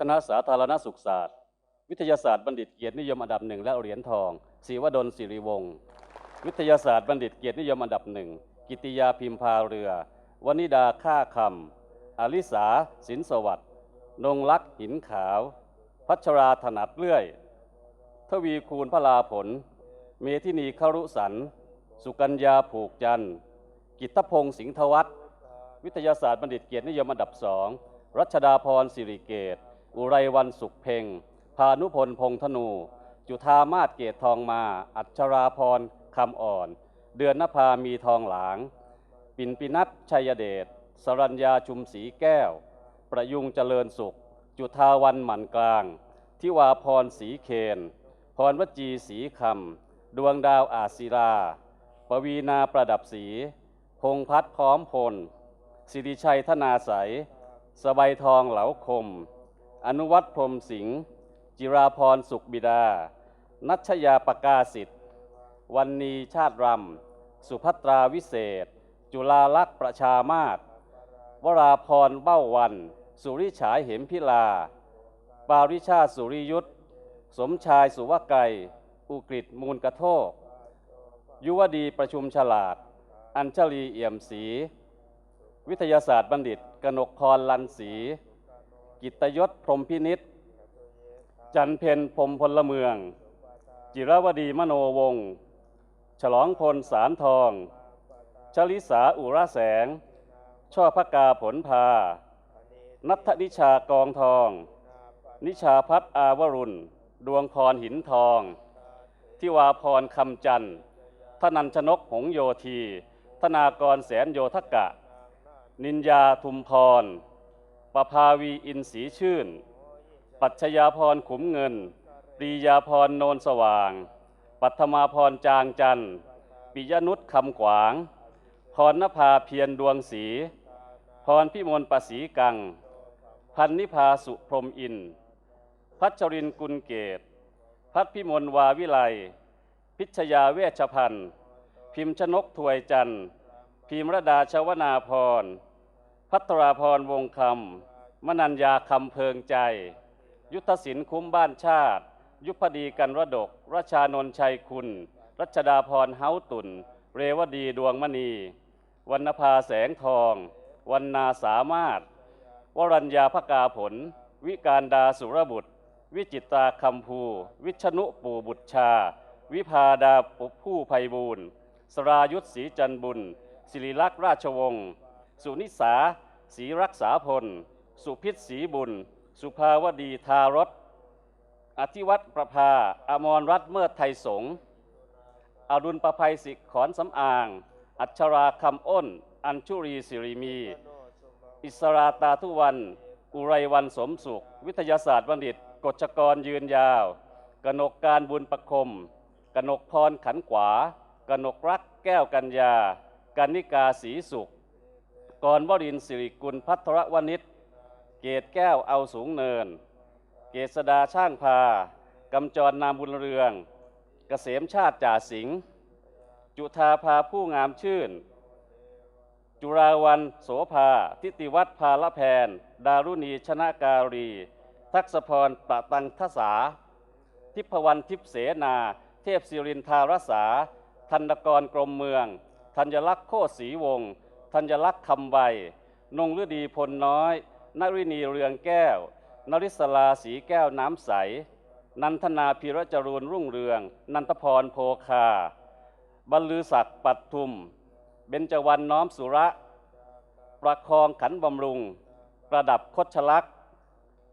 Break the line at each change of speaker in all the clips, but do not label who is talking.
คณะสาธารณสุขศาสตร์ วิทยาศาสตร์บัณฑิตเกียรตินิยมอันดับหนึ่งและเหรียญทองศรีวดลศิริวงศ์วิทยาศาสตร์บัณฑิตเกียรตินิยมอันดับหนึ่งกิติยาพิมพาเรือ วนิดาค่าคำอลิสาสินสวัสดิ์นงลักษ์หินขาว พัชราถนัดเลื่อย ทวีคูณพระลาผล เมธินีครุสัน สุกัญญาผูกจันทร์ กิตพงศ์สิงห์ทวัฒวิทยาศาสตร์บัณฑิตเกียรตินิยมอันดับสองรัชดาพรสิริเกต อุไรวันสุขเพ็งพานุพลพงษ์ธนู จุธามาศเกตทองมา อัชราพรคำอ่อน เดือนนภามีทองหลาง ปินปินัทชัยเดชสรัญญาชุมศรีแก้ว ประยุงเจริญสุข จุธาวันหมันกลางทิวาพรศรีเคน พรวจีศรีคำ ดวงดาวอาศิรา ปวีนาประดับศรีพงพัฒพร้อมพลสิริชัยธนาใสสบายทองเหลาคม อนุวัตรพรมสิงห์จิราพรสุขบิดา นัชยาปกาสิทธิ์วันนีชาติรำ สุภัตราวิเศษ จุฬาลักษ์ประชามาศวราพรเบ้าวัน สุริฉายเหมพิลา ปาริชาสุริยุทธสมชายสุวไกรอุกฤษมูลกระโทก ยุวดีประชุมฉลาด อัญชลีเอี่ยมศรีวิทยาศาสตร์บัณฑิต กนกพรลันศรี กิตยศพรมพินิษจันเพนพรมพลเมือง จิรวดีมโนวงศ์ฉลองพลสารทอง ชลิสาอุระแสง ช่อพกาผลพา นัทนิชากองทอง นิชาพัฒน์อาวรุณ ดวงพรหินทองทิวาพรคำจันทร์ธนัญชนกหงโยธี ธนากรแสนโยทกะ นินยาทุมพร ประภาวีอินทรีชื่น ปัชญาพรขุมเงิน ปรียาพรโนนสว่าง ปัทมาพรจางจันทร์ปิยนุษคำขวาง พรณภาเพียรดวงศรีพรพิมลประสีกัง พันนิพาสุพรมอิน พัชรินกุลเกต พัฒพิมลวาวิไล พิชยาเวชพันธ์พิมชนกถวยจันทร์พิมรดาชวนาพร พัทราพรวงคำ มนัญญาคำเพิงใจ ยุทธศิลป์คุ้มบ้านชาติ ยุพดีกันระดกรัชานนทชัยคุณ รัชดาพรเฮาตุนเรวดีดวงมณีวรรณภาแสงทองวันนาสามารถ วรัญญาภกาผล วิการดาสุรบุตร วิจิตาคำภู วิชนุปูบุตรชา วิพาดาปุผู้ไพบูรณ์สรายุทธศรีจันบุญ ศิริลักษ์ราชวงศ์ สุนิสาศรีรักษาพล สุพิษศรีบุญ สุภาวดีทารสอธิวัตรประภา อมรรัตนเมิดไทยสงอรุณประภัยศิกขอนสำอาง อัชราคำอ้น อัญชุรีสิริมี อิสราตาทุวัน อุไรวันสมสุข วิทยาศาสตร์บัณฑิต กฎชกรยืนยาว กนกการบุญประคม กนกพรขันขวา กนกรักแก้วกัญญากันนิกาศรีสุขกรวรินสิริกุลพัทรวณิช เกตแก้วเอาสูงเนิน เกษดาช่างพากำจรนามบุญเรืองกเกษมชาติจ่าสิงห์จุธาภาผู้งามชื่น จุราวันโสภา ทิติวัฒน์พาละแพน ดารุณีชนะการี ทักษพรปะตังทสาทิพวรรณทิพเสนา เทพศิรินทารสา ธันกรกรมเมือง ธัญลักษณ์โคศรีวงศ์ธัญลักษณ์คำใบ นงฤดีพลน้อย นรินีเรืองแก้ว นริศลาสีแก้วน้ำใส นันทนาพิรจรูนรุ่งเรือง นันทพรโพคา บรรลือศักดิ์ปัดทุม เบญจวรรณน้อมสุระ ประคองขันบำรุง ประดับคดชลักษ์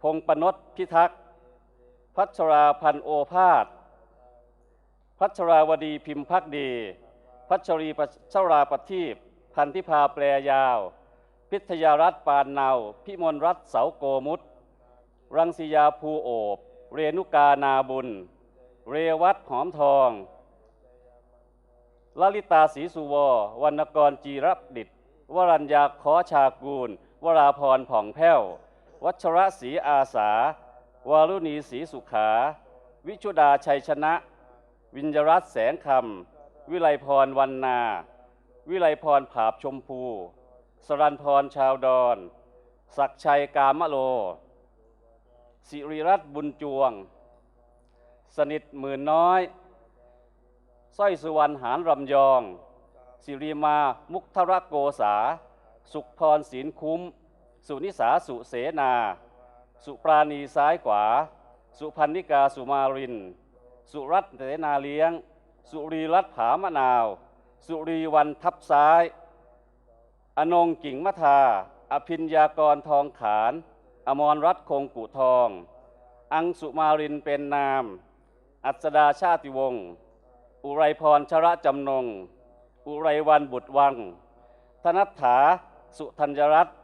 พงปนศพิทักษ์ พัชราพันโอภาส พัชราวดีพิมพ์พักดี พัชรีพัชราประทีปพันธิพาแปรยาว พิทยารัตน์ปานเนา พิมลรัตน์เสาโกมุตรังสียาภูโอบ เรนุกานาบุญ เรวัตหอมทองลลิตาศรีสุวรวรรณกรจีรดิต วรัญญาขอชากูล วราพรผ่องแผ้ว วัชระศรีอาสา วารุณีศรีสุขา วิชุดาชัยชนะ วิญญรัตน์แสงคำ วิไลพรวันนา วิไลพรผาบชมพู สรันพรชาวดอนศักชัยกามโล สิริรัตน์บุญจวง สนิทหมื่นน้อยสร้อยสุวรรณหานรำยอง สิริมามุกทรโกษา สุขพรศีลคุ้ม สุนิสาสุเสนา สุปราณีซ้ายขวา สุพันนิกาสุมาริน สุรัตน์เสนาเลี้ยง สุรีรัตน์ผามะนาว สุรีวันทับซ้าย อนงกิ่งมะทา อภิญญากรทองขาน อมรรัตคงกุทอง อังสุมารินเป็นนาม อัศดาชาติวงศ์อุไรพรชระจำนง อุไรวันบุตรวัง ธนัฐถาสุธัญรัตน์